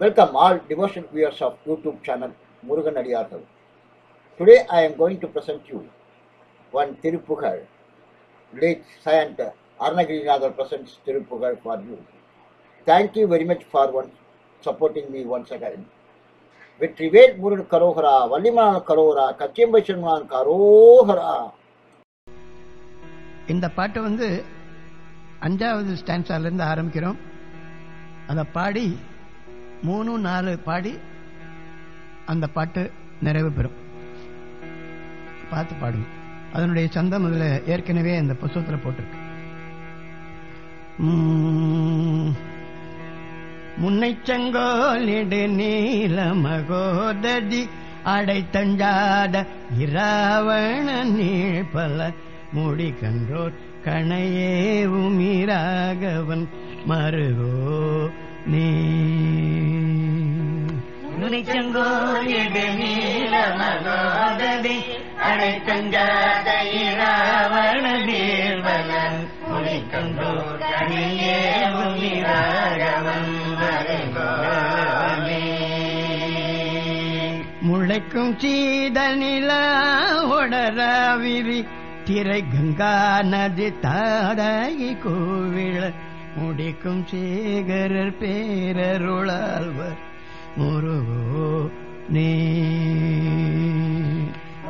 Welcome all devotion viewers of YouTube channel Murugan அடியார்கள் today I am going to present you one Thiruppugazh late Saint Arunagirinathar presents Thiruppugazh for you Thank you very much for one, supporting me once again. Vetrivel Murugan கரோகரா வள்ளிமலான கரோகரா கச்சியம்பை சென்மான் கரோகரா இந்த பாட்டு வந்து அஞ்சாவது ஸ்டான்ஸால ஆரம்பிக்கிறோம். அதை பாடி மூணு நாலு பாடி அந்த பாட்டு நிறைவு பெறும். பார்த்து பாடுங்க. அதனுடைய சந்தம் அதுல ஏற்கனவே அந்த புஸ்தகத்துல போட்டிருக்கு. உம், முன்னைச் செங்கோலிடு நீல மகோததி அடைத்தஞ்சாத இராவண நீழ்பல மூடி கன்றோர் கணையே உமிராகவன் மருகோ. நீ. முனிச்செங்கோலிடு நீல மகோததி அடைத்தஞ்சாத இராவண நீர்வலன் முனிக்கண்டோ கனியே வருகோனே முளைக்கும் சீத நிலா ஒடராவிரி திரை கங்கா நதி தாடாகி கோவிள முடிக்கும் சேகரர் பேரருளாழ்வர். முருகோ நீ.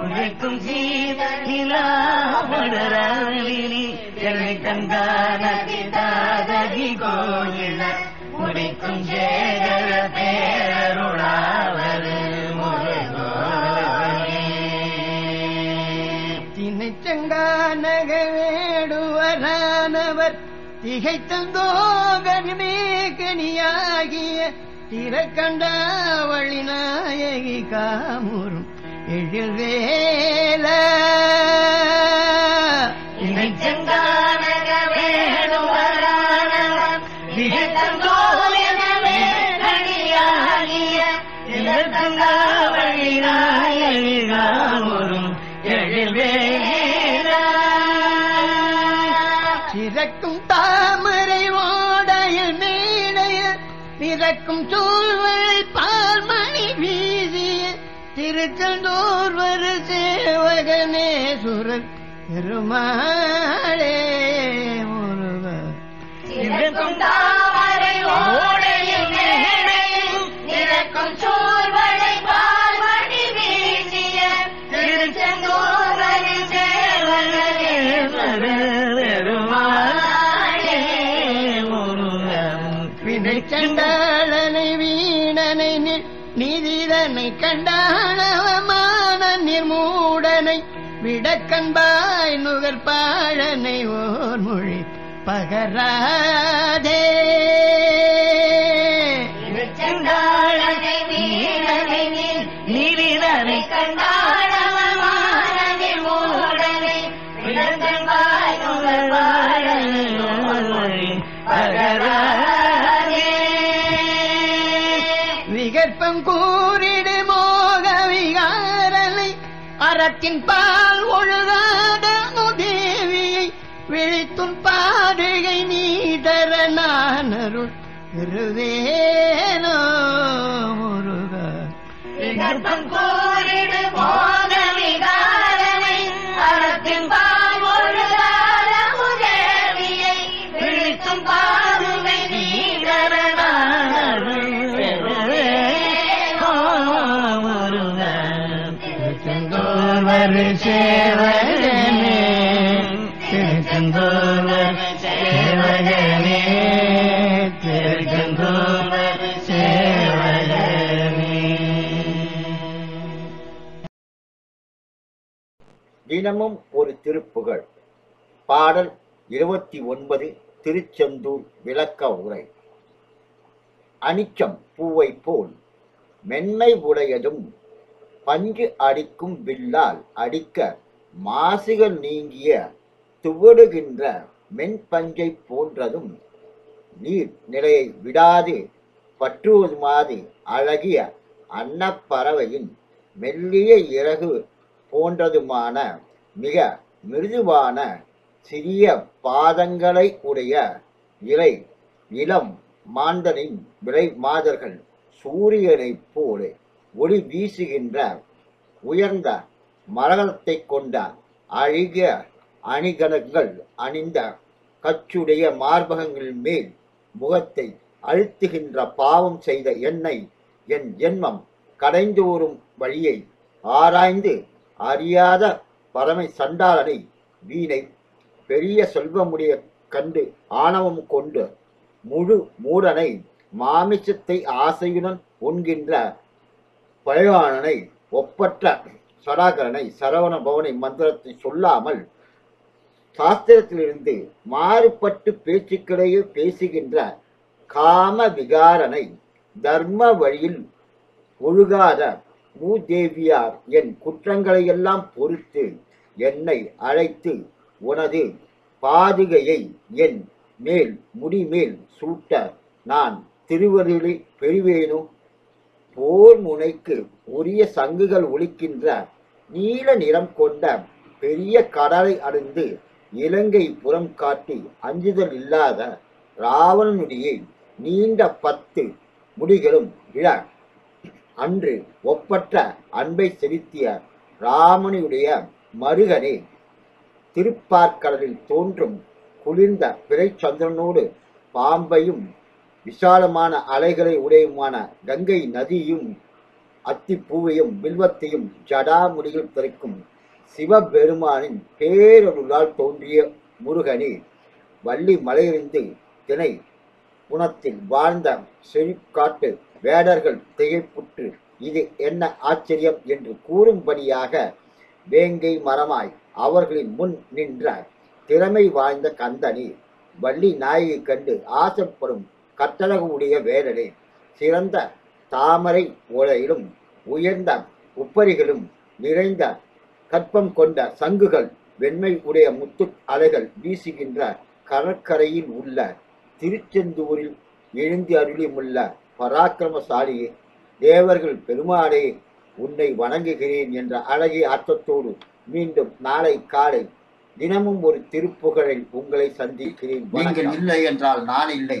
உழைக்கும் சீத நிலாவடராவினி எல்லை கங்கா நதி தாதகி கோயில உழைக்கும் சேகர பேரருளாவது முருகோனே திணைச்சங்கா நகவேடுவரானவர் திகைத்தந்தோகனமே கனியாகிய திறக்கண்டாவளி நாயகி காமுறும் எழில்வேல இணைச்செங்கானக வேணுவரானவன் திகழ்ந்தோயனவே பிறக்கும் தாமரை ஓடையில் மேடையில் பிறக்கும் சூழ்வழி பால்மணி வீசிய திருச்செந்தூர் வரு சேவகனே சுரன் பெருமாளே முருக வினைச்சண்டாளனை வீணனை நி- நிதிதனை கண்டாளவமான நிர்மூடனை விடக்கண்பாய் நுகர்பாழனை ஓர் மொழி பகராதே. விகற்பம் கூறிடு மோக விகாரனை. அறத்தின் பால் ஒழுகாத தேவியை விழித்துன் பாடுகை நீ தர நான் அருள் திருவேனோ முருக சேவகனே சேவகனே சேவகனே. தினமும் ஒரு திருப்புகழ். பாடல் இருபத்தி ஒன்பது திருச்செந்தூர் விளக்க உரை. அனிச்சம் பூவை போல் மென்மை உடையதும் பஞ்சு அடிக்கும் வில்லால் அடிக்க மாசுகள் நீங்கிய துவடுகின்ற மென்பஞ்சை போன்றதும் நீர் நிலையை விடாது பற்றுவதுமாது அழகிய அன்னப்பறவையின் மெல்லிய இறகு போன்றதுமான மிக மிருதுவான சிறிய பாதங்களை உடைய இலை இளம் மாந்தனின் விலை மாதர்கள் சூரியனைப் போல. ஒளி வீசுகின்ற உயர்ந்த மரகத்தை கொண்ட அழகிய அணிகலன்கள் அணிந்த கச்சுடைய மார்பகங்கள் மேல் முகத்தை அழுத்துகின்ற பாவம் செய்த என்னை என் ஜென்மம் கடைந்தோறும் வழியை ஆராய்ந்து அறியாத பரமை சண்டாளனை வீணை பெரிய செல்வமுடைய கண்டு ஆணவம் கொண்டு முழு மூடனை மாமிசத்தை ஆசையுடன் உண்கின்ற பழையானனை ஒப்பற்ற சடாகரனை சரவண பவனை மந்திரத்தை சொல்லாமல் சாஸ்திரத்திலிருந்து மாறுபட்டு பேச்சுக்கிடையே பேசுகின்ற காம விகாரனை தர்ம வழியில் ஒழுகாத மூதேவியார் என் குற்றங்களையெல்லாம் பொறுத்து என்னை அழைத்து உனது பாதுகையை என் மேல் முடிமேல் சூட்ட நான் திருவருளை பெறுவேனோ? போர் முனைக்கு உரிய சங்குகள் ஒலிக்கின்ற நீல நிறம் கொண்ட பெரிய கடலை அடைந்து இலங்கை புறம் காட்டி அஞ்சுதல் இல்லாத ராவணனுடைய நீண்ட பத்து முடிகளும் விழ அன்று ஒப்பற்ற அன்பை செலுத்திய ராமனுடைய மருகனே திருப்பார்கடலில் தோன்றும் குளிர்ந்த பிறைச்சந்திரனோடு பாம்பையும் விசாலமான அலைகளை உடையுமான கங்கை நதியும் அத்திப்பூவையும் வில்வத்தையும் ஜடாமுடியில் திரைக்கும் சிவபெருமானின் பேரருளால் தோன்றிய முருகனே வள்ளி மலையிலிருந்து திணை குணத்தில் வாழ்ந்த செழிக்காட்டு வேடர்கள் திகைப்புற்று இது என்ன ஆச்சரியம் என்று கூறும்படியாக வேங்கை மரமாய் அவர்களின் முன் நின்ற திறமை வாய்ந்த கந்தனி வள்ளி நாயகி கண்டு ஆசைப்படும் கட்டழகுடைய வேடனே சிறந்த தாமரை ஓலையிலும் உயர்ந்த உப்பரிகளும் நிறைந்த கற்பம் கொண்ட சங்குகள் வெண்மை உடைய முத்து அலைகள் வீசுகின்ற கடற்கரையில் உள்ள திருச்செந்தூரில் எழுந்து அருளியுள்ள பராக்கிரமசாலியே தேவர்கள் பெருமாளே உன்னை வணங்குகிறேன் என்ற அழகிய அர்த்தத்தோடு மீண்டும் நாளை காலை தினமும் ஒரு திருப்புகழில் உங்களை சந்திக்கிறேன். நீங்கள் இல்லை என்றால் நான் இல்லை.